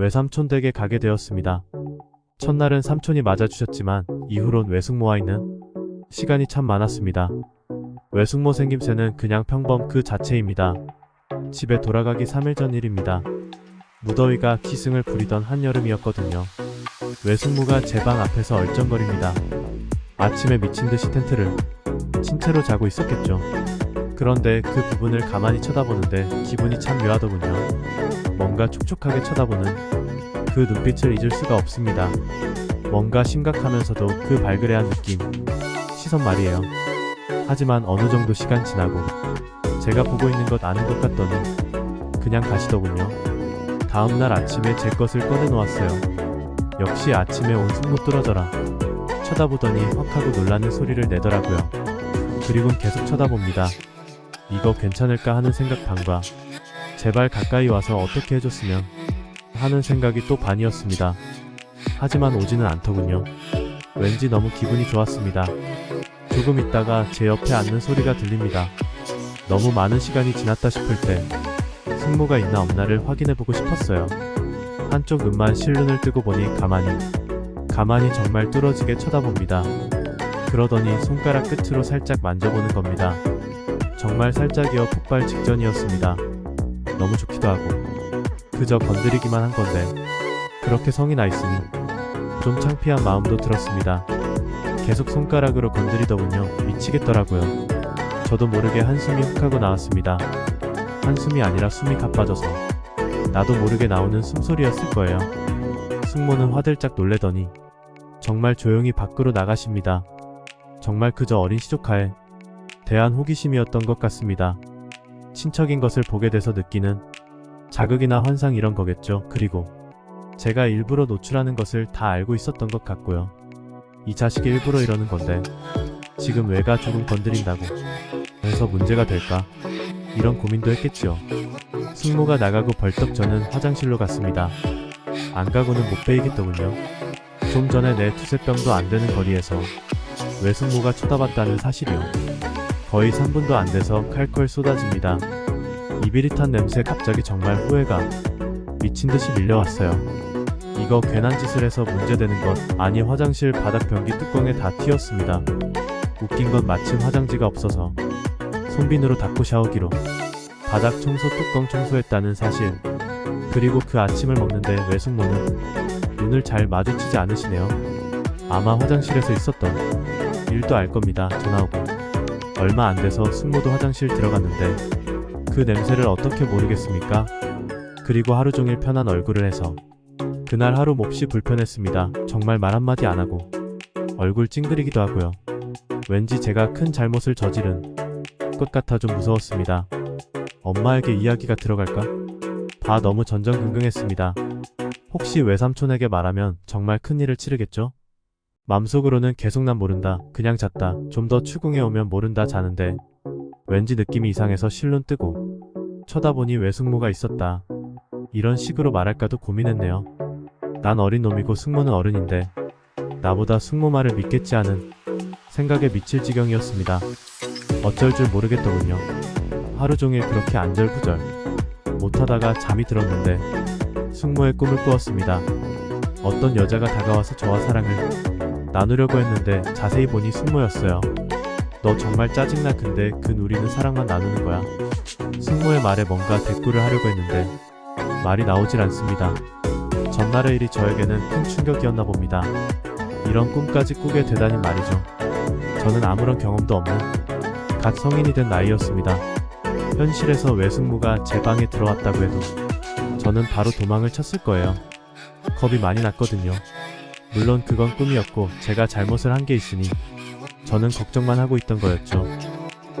외삼촌 댁에 가게 되었습니다. 첫날은 삼촌이 맞아주셨지만 이후론 외숙모와 있는 시간이 참 많았습니다. 외숙모 생김새는 그냥 평범 그 자체입니다. 집에 돌아가기 3일 전 일입니다. 무더위가 기승을 부리던 한여름이었거든요. 외숙모가 제 방 앞에서 얼쩡거립니다. 아침에 미친 듯이 텐트를 친 채로 자고 있었겠죠. 그런데 그 부분을 가만히 쳐다보는데 기분이 참 묘하더군요. 뭔가 촉촉하게 쳐다보는 그 눈빛을 잊을 수가 없습니다. 뭔가 심각하면서도 그 발그레한 느낌, 시선 말이에요. 하지만 어느 정도 시간 지나고 제가 보고 있는 것 아는 것 같더니 그냥 가시더군요. 다음날 아침에 제 것을 꺼내놓았어요. 역시 아침에 온 숙모 뚫어져라. 쳐다보더니 헉 하고 놀라는 소리를 내더라고요. 그리곤 계속 쳐다봅니다. 이거 괜찮을까 하는 생각 반과 제발 가까이 와서 어떻게 해줬으면 하는 생각이 또 반이었습니다. 하지만 오지는 않더군요. 왠지 너무 기분이 좋았습니다. 조금 있다가 제 옆에 앉는 소리가 들립니다. 너무 많은 시간이 지났다 싶을 때 승모가 있나 없나를 확인해보고 싶었어요. 한쪽 눈만 실눈을 뜨고 보니 가만히 가만히 정말 뚫어지게 쳐다봅니다. 그러더니 손가락 끝으로 살짝 만져보는 겁니다. 정말 살짝이어 폭발 직전이었습니다. 너무 좋기도 하고 그저 건드리기만 한 건데 그렇게 성이 나 있으니 좀 창피한 마음도 들었습니다. 계속 손가락으로 건드리더군요. 미치겠더라고요. 저도 모르게 한숨이 훅 하고 나왔습니다. 한숨이 아니라 숨이 가빠져서 나도 모르게 나오는 숨소리였을 거예요. 숙모는 화들짝 놀래더니 정말 조용히 밖으로 나가십니다. 정말 그저 어린 시조카에 대한 호기심이었던 것 같습니다. 친척인 것을 보게 돼서 느끼는 자극이나 환상 이런 거겠죠. 그리고 제가 일부러 노출하는 것을 다 알고 있었던 것 같고요. 이 자식이 일부러 이러는 건데 지금 외가 조금 건드린다고 해서 문제가 될까? 이런 고민도 했겠지요. 숙모가 나가고 벌떡 저는 화장실로 갔습니다. 안 가고는 못 베이겠더군요. 좀 전에 내 두세 병도 안 되는 거리에서 외숙모가 쳐다봤다는 사실이요. 거의 3분도 안 돼서 칼콜 쏟아집니다. 이 비릿한 냄새 갑자기 정말 후회가 미친 듯이 밀려왔어요. 이거 괜한 짓을 해서 문제되는 것 아니 화장실 바닥 변기 뚜껑에 다 튀었습니다. 웃긴 건 마침 화장지가 없어서 손빈으로 닦고 샤워기로 바닥 청소 뚜껑 청소했다는 사실 그리고 그 아침을 먹는데 외숙모는 눈을 잘 마주치지 않으시네요. 아마 화장실에서 있었던 일도 알 겁니다. 전화 오고 얼마 안 돼서 숙모도 화장실 들어갔는데 그 냄새를 어떻게 모르겠습니까? 그리고 하루 종일 편한 얼굴을 해서 그날 하루 몹시 불편했습니다. 정말 말 한마디 안 하고 얼굴 찡그리기도 하고요. 왠지 제가 큰 잘못을 저지른 것 같아 좀 무서웠습니다. 엄마에게 이야기가 들어갈까? 다 너무 전전긍긍했습니다. 혹시 외삼촌에게 말하면 정말 큰일을 치르겠죠? 맘속으로는 계속 난 모른다. 그냥 잤다. 좀 더 추궁해 오면 모른다 자는데 왠지 느낌이 이상해서 실눈 뜨고 쳐다보니 외숙모가 있었다. 이런 식으로 말할까도 고민했네요. 난 어린 놈이고 숙모는 어른인데 나보다 숙모 말을 믿겠지 하는 생각에 미칠 지경이었습니다. 어쩔 줄 모르겠더군요. 하루 종일 그렇게 안절부절 못하다가 잠이 들었는데 숙모의 꿈을 꾸었습니다. 어떤 여자가 다가와서 저와 사랑을 나누려고 했는데 자세히 보니 숙모였어요. 너 정말 짜증나 근데 그 누리는 사랑만 나누는 거야. 숙모의 말에 뭔가 대꾸를 하려고 했는데 말이 나오질 않습니다. 전날의 일이 저에게는 큰 충격이었나 봅니다. 이런 꿈까지 꾸게 되다니 말이죠. 저는 아무런 경험도 없는 갓 성인이 된 나이였습니다. 현실에서 외숙모가 제 방에 들어왔다고 해도 저는 바로 도망을 쳤을 거예요. 겁이 많이 났거든요. 물론 그건 꿈이었고 제가 잘못을 한 게 있으니 저는 걱정만 하고 있던 거였죠.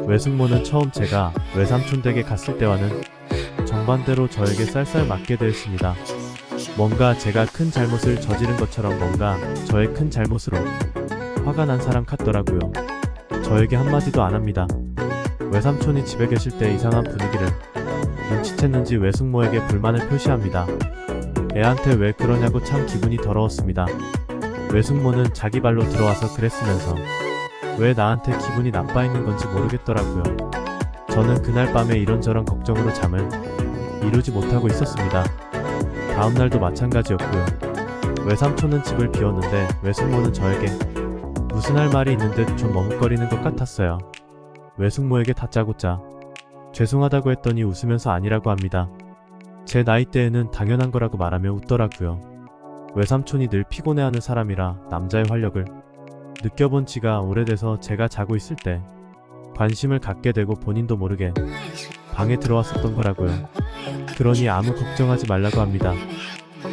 외숙모는 처음 제가 외삼촌 댁에 갔을 때와는 정반대로 저에게 쌀쌀 맞게 되었습니다. 뭔가 제가 큰 잘못을 저지른 것처럼 뭔가 저의 큰 잘못으로 화가 난 사람 같더라고요. 저에게 한마디도 안 합니다. 외삼촌이 집에 계실 때 이상한 분위기를 눈치챘는지 외숙모에게 불만을 표시합니다. 애한테 왜 그러냐고 참 기분이 더러웠습니다. 외숙모는 자기 발로 들어와서 그랬으면서 왜 나한테 기분이 나빠 있는 건지 모르겠더라고요. 저는 그날 밤에 이런저런 걱정으로 잠을 이루지 못하고 있었습니다. 다음날도 마찬가지였고요. 외삼촌은 집을 비웠는데 외숙모는 저에게 무슨 할 말이 있는 듯 좀 머뭇거리는 것 같았어요. 외숙모에게 다짜고짜 죄송하다고 했더니 웃으면서 아니라고 합니다. 제 나이대에는 당연한 거라고 말하며 웃더라고요. 외삼촌이 늘 피곤해하는 사람이라 남자의 활력을 느껴본 지가 오래돼서 제가 자고 있을 때 관심을 갖게 되고 본인도 모르게 방에 들어왔었던 거라고요. 그러니 아무 걱정하지 말라고 합니다.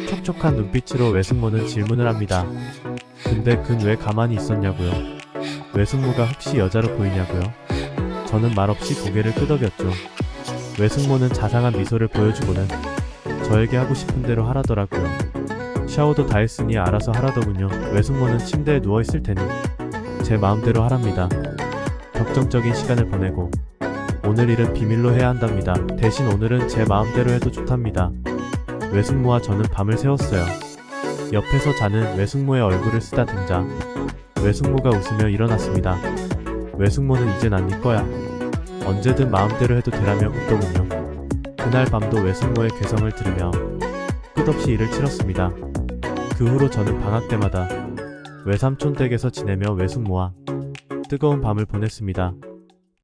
촉촉한 눈빛으로 외숙모는 질문을 합니다. 근데 근 왜 가만히 있었냐고요? 외숙모가 혹시 여자로 보이냐고요? 저는 말없이 고개를 끄덕였죠. 외숙모는 자상한 미소를 보여주고는 저에게 하고 싶은 대로 하라더라고요. 샤워도 다 했으니 알아서 하라더군요. 외숙모는 침대에 누워 있을 테니 제 마음대로 하랍니다. 격정적인 시간을 보내고 오늘 일은 비밀로 해야 한답니다. 대신 오늘은 제 마음대로 해도 좋답니다. 외숙모와 저는 밤을 새웠어요. 옆에서 자는 외숙모의 얼굴을 쓰다 등자. 외숙모가 웃으며 일어났습니다. 외숙모는 이제 난네 거야. 언제든 마음대로 해도 되라며 웃더군요. 그날 밤도 외숙모의 개성을 들으며 끝없이 일을 치렀습니다. 그 후로 저는 방학 때마다 외삼촌 댁에서 지내며 외숙모와 뜨거운 밤을 보냈습니다.